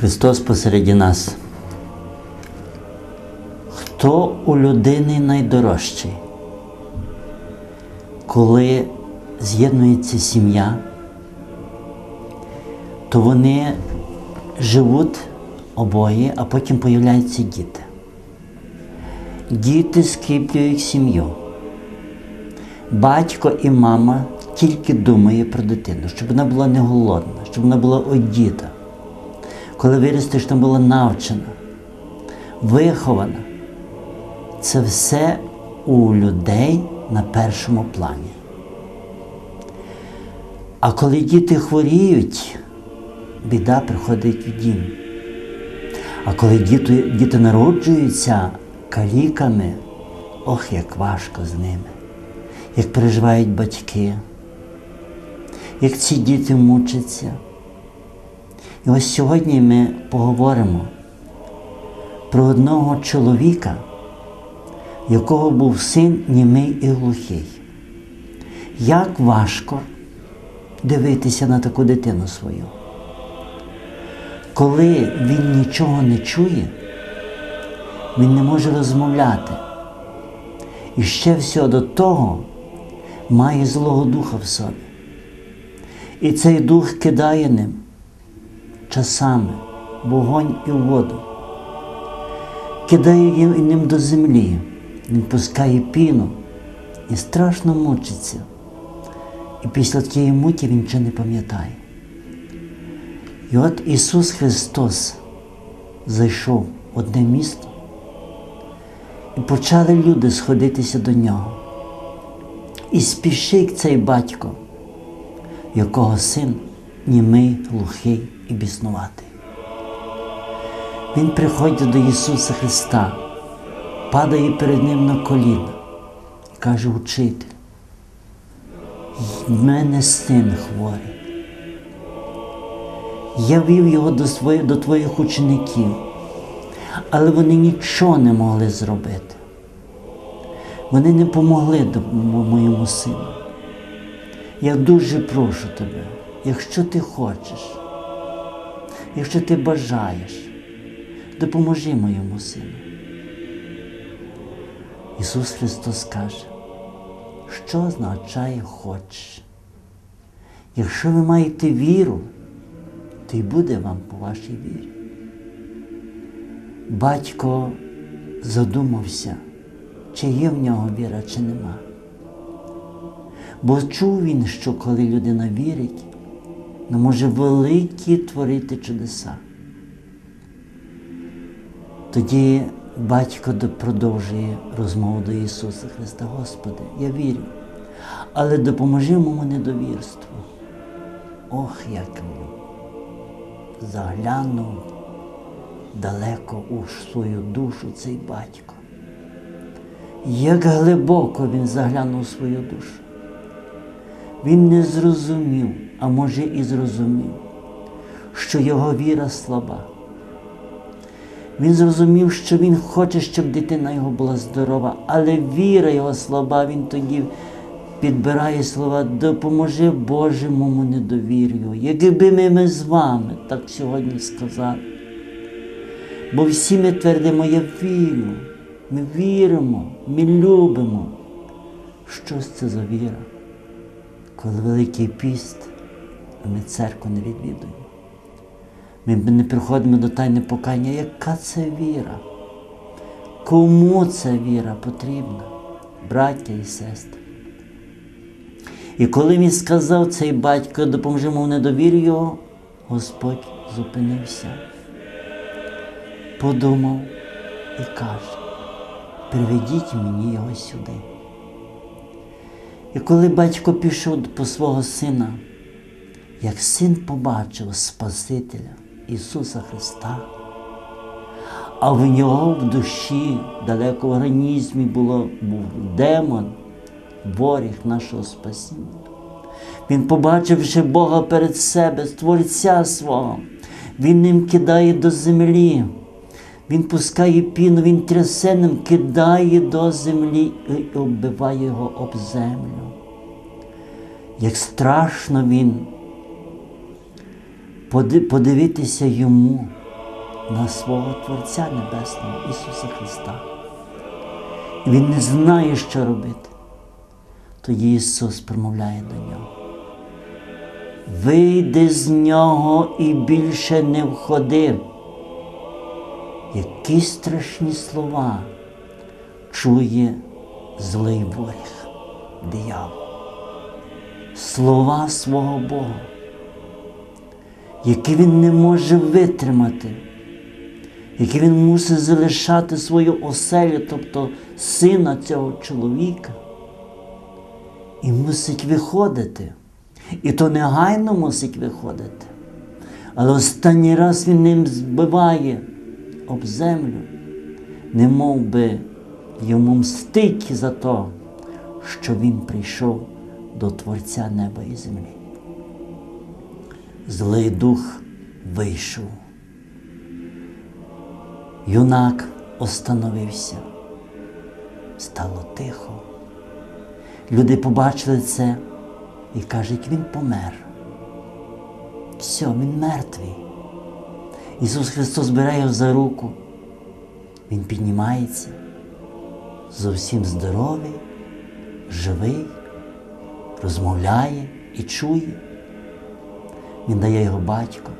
Христос посереді нас. Хто у людини найдорожчий? Коли з'єднується сім'я, то вони живуть обоє, а потім появляються діти. Діти скріплюють сім'ю. Батько і мама тільки думає про дитину, щоб вона була не голодна, щоб вона була одіта. Коли виростеш, вона була навчена, вихована. Це все у людей на першому плані. А коли діти хворіють, біда приходить в дім. А коли діти, діти народжуються каліками, ох, як важко з ними, як переживають батьки, як ці діти мучаться. І ось сьогодні ми поговоримо про одного чоловіка, якого був син німий і глухий. Як важко дивитися на таку дитину свою. Коли він нічого не чує, він не може розмовляти. І ще все до того має злого духа в собі. І цей дух кидає ним часами вогонь і воду. Кидає ним до землі, він пускає піну і страшно мучиться. І після тієї муті він нічого не пам'ятає. І от Ісус Христос зайшов в одне місто, і почали люди сходитися до нього. І спішить цей батько, якого син німий, глухий і біснуватий. Він приходить до Ісуса Христа, падає перед Ним на коліна і каже, Учитель, в мене син хворий. Я вів його до, своїх, до твоїх учеників, але вони нічого не могли зробити. Вони не помогли моєму сину. Я дуже прошу тебе, якщо ти хочеш, якщо ти бажаєш, допоможи моєму сину. Ісус Христос каже, що означає хочеш? Якщо ви маєте віру, то й буде вам по вашій вірі. Батько задумався, чи є в нього віра, чи нема. Бо чув він, що коли людина вірить, вона може великі творити чудеса. Тоді батько продовжує розмову до Ісуса Христа. Господи, я вірю, але допоможи моєму недовірству. Ох, як він заглянув далеко у свою душу цей батько. Як глибоко він заглянув у свою душу. Він не зрозумів, а може і зрозумів, що його віра слаба. Він зрозумів, що він хоче, щоб дитина його була здорова, але віра його слаба, він тоді підбирає слова, допоможи Божому недовір'ю, якби ми, ми з вами так сьогодні сказали. Бо всі ми твердимо, я вірю, ми віримо, ми любимо. Що це за віра? Коли Великий піст, ми церкву не відвідуємо. Ми не приходимо до тайне покання. Яка це віра? Кому ця віра потрібна, браття і сестри? І коли він сказав цей батько, допоможи йому недовір'ю його, Господь зупинився, подумав і каже, приведіть мені його сюди. І коли батько пішов по свого сина, як син побачив Спасителя Ісуса Христа, а в нього в душі, далеко в організмі було, був демон, воріг нашого спасіння. Він, побачивши Бога перед себе, Творця свого, Він ним кидає до землі. Він пускає піну, він трясе ним, кидає до землі і оббиває його об землю. Як страшно він подивитися йому, на свого Творця Небесного Ісуса Христа. І Він не знає, що робити. Тоді Ісус промовляє до нього. Вийди з нього і більше не входи. Які страшні слова чує злий воріг, диявол. Слова свого Бога, які він не може витримати, які він мусить залишати свою оселю, тобто сина цього чоловіка, і мусить виходити. І то негайно мусить виходити. Але останній раз він ним збиває об землю, не мов би йому мстить за те, що він прийшов до Творця неба і землі. Злий дух вийшов. Юнак остановився. Стало тихо. Люди побачили це і кажуть, він помер. Все, він мертвий. Ісус Христос бере його за руку. Він піднімається, зовсім здоровий, живий, розмовляє і чує. Він дає його батько.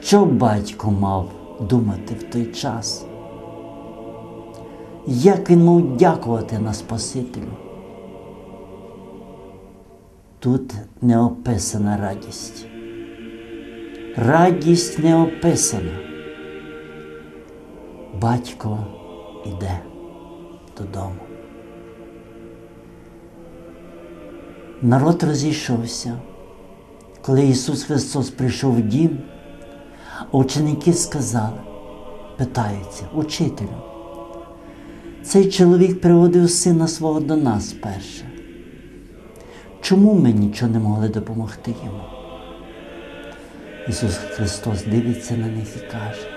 Що батько мав думати в той час? Як він мав дякувати на Спасителю? Тут не описана радість. Радість не описана. Батько йде додому. Народ розійшовся. Коли Ісус Христос прийшов в дім, ученики сказали, питаються, учителю, цей чоловік приводив сина свого до нас перше. Чому ми нічого не могли допомогти йому? Ісус Христос дивиться на них і каже,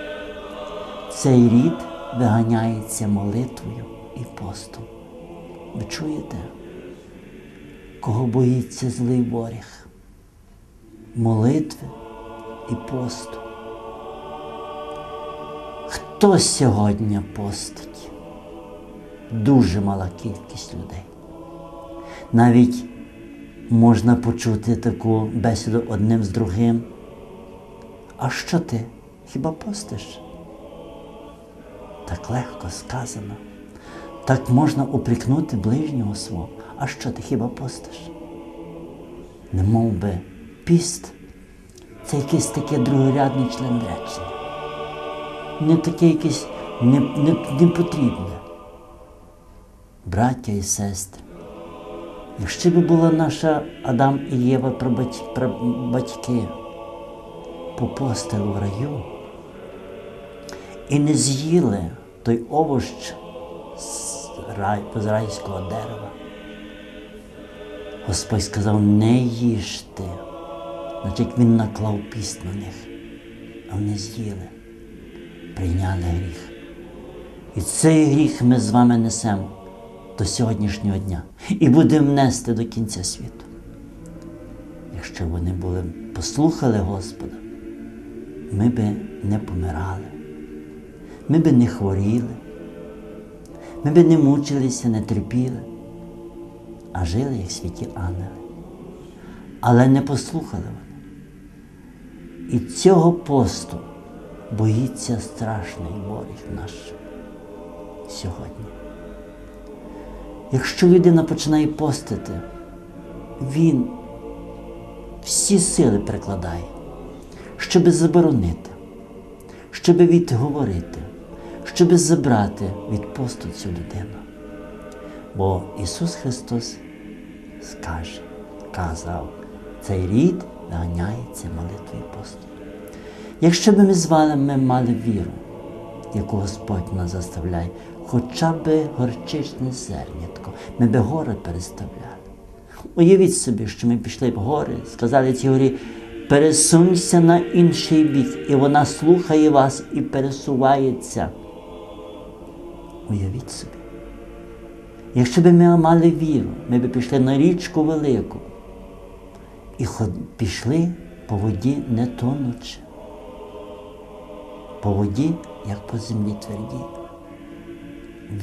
цей рід виганяється молитвою і постом. Ви чуєте? Кого боїться злий воріг? Молитви і посту. Хто сьогодні постить? Дуже мала кількість людей. Навіть можна почути таку бесіду одним з другим. А що ти? Хіба постиш? Так легко сказано. Так можна упрекнути ближнього свого. А що ти хіба постиш? Не мов би піст це якийсь таке другорядний член речення. Не таке якесь не, не, не потрібне. Браття і сестри. Якщо б була наша Адам і Єва про батьки попостили в раю і не з'їли той овощ з, рай, райського дерева, Господь сказав, не їжте. Значить, Він наклав піст на них, а вони з'їли, прийняли гріх. І цей гріх ми з вами несемо до сьогоднішнього дня і будемо нести до кінця світу. Якщо вони були, послухали Господа, ми би не помирали, ми би не хворіли, ми би не мучилися, не терпіли, а жили, як святі ангели. Але не послухали вони. І цього посту боїться страшний воріг наш сьогодні. Якщо людина починає постити, він всі сили прикладає, щоб заборонити, щоб відговорити, щоб забрати від посту цю людину. Бо Ісус Христос скаже, казав, цей рід наганяється молитвою посту. Якщо б ми з вами мали віру, яку Господь нас заставляє, хоча б горчичне зернятко, ми б гори переставляли. Уявіть собі, що ми пішли в гори, сказали цій горі, пересунься на інший бік, і вона слухає вас і пересувається. Уявіть собі. Якщо б ми мали віру, ми б пішли на річку велику і пішли по воді не тонучи. по воді, як по землі тверді.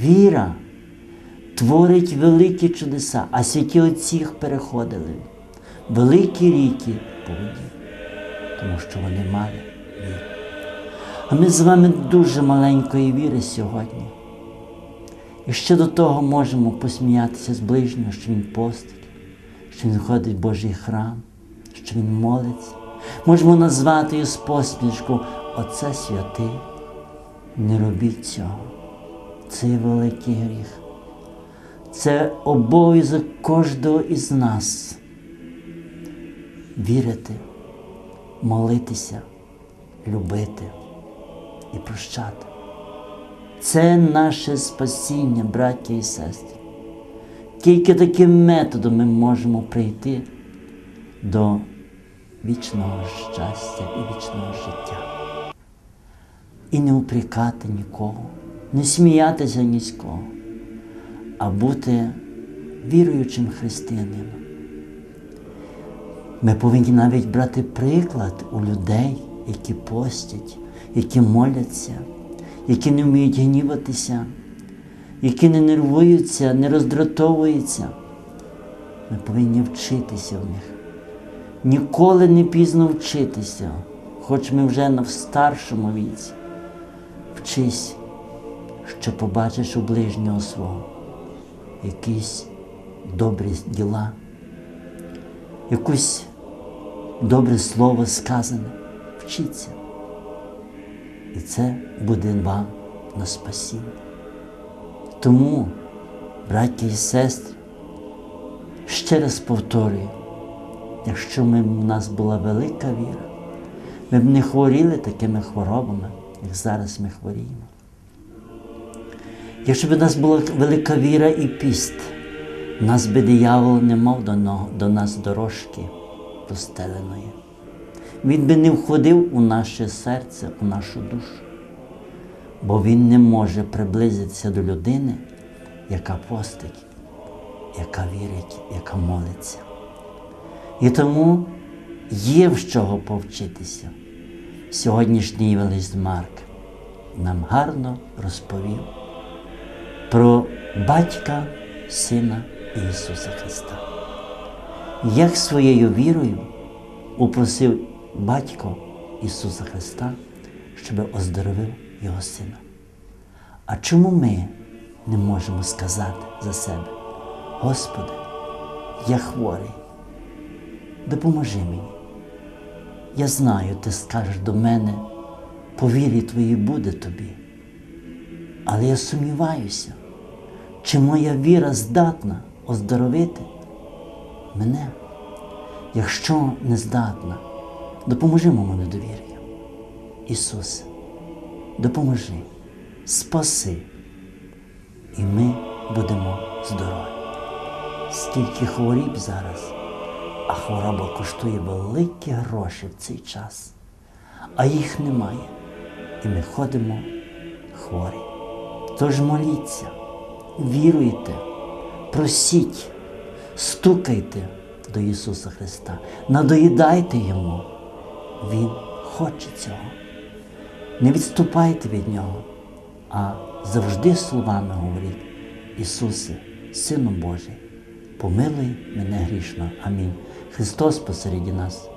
Віра творить великі чудеса, а святі отці їх переходили. Великі ріки воді, тому що вони мали віру. А ми з вами дуже маленької віри сьогодні. І ще до того можемо посміятися з ближнього, що він постить, що він ходить в Божий храм, що він молиться. Можемо назвати його з посмішку Оце святий. Не робіть цього. Це великий гріх. Це обов'язок кожного із нас. Вірити, молитися, любити і прощати. Це наше спасіння, браття і сестри. Тільки таким методом ми можемо прийти до вічного щастя і вічного життя. І не упрекати нікого, не сміятися ні з кого, а бути віруючим християнином. Ми повинні навіть брати приклад у людей, які постять, які моляться, які не вміють гніватися, які не нервуються, не роздратовуються. Ми повинні вчитися в них. Ніколи не пізно вчитися, хоч ми вже на старшому віці. Вчись, що побачиш у ближнього свого якісь добрі діла, якусь добре слово сказане. Вчіться. І це буде вам на спасіння. Тому, браття і сестри, ще раз повторюю, якщо ми, в нас була велика віра, ми б не хворіли такими хворобами, як зараз ми хворіємо. Якщо б у нас була велика віра і піст, нас би диявол не мав до, до нас дорожки розстеленої. Він би не входив у наше серце, у нашу душу, бо він не може приблизитися до людини, яка постить, яка вірить, яка молиться. І тому є в чого повчитися. Сьогоднішній Євангеліст Марк нам гарно розповів про батька Сина Ісуса Христа. Як своєю вірою упросив батько Ісуса Христа, щоб оздоровив Його Сина. А чому ми не можемо сказати за себе, Господи, я хворий, допоможи мені. Я знаю, ти скажеш до мене, по вірі твоїй буде тобі. Але я сумніваюся, чи моя віра здатна оздоровити мене. Якщо не здатна, допоможи моєму недовір'ю. Ісусе, допоможи, спаси, і ми будемо здорові. Скільки хворіб зараз, а хвороба коштує великі гроші в цей час, а їх немає. І ми ходимо хворі. Тож моліться, віруйте, просіть, стукайте до Ісуса Христа, надоїдайте Йому. Він хоче цього. Не відступайте від Нього, а завжди словами говоріть, Ісусе, Сину Божий, помилуй мене грішно. Амінь. Христос посереді нас.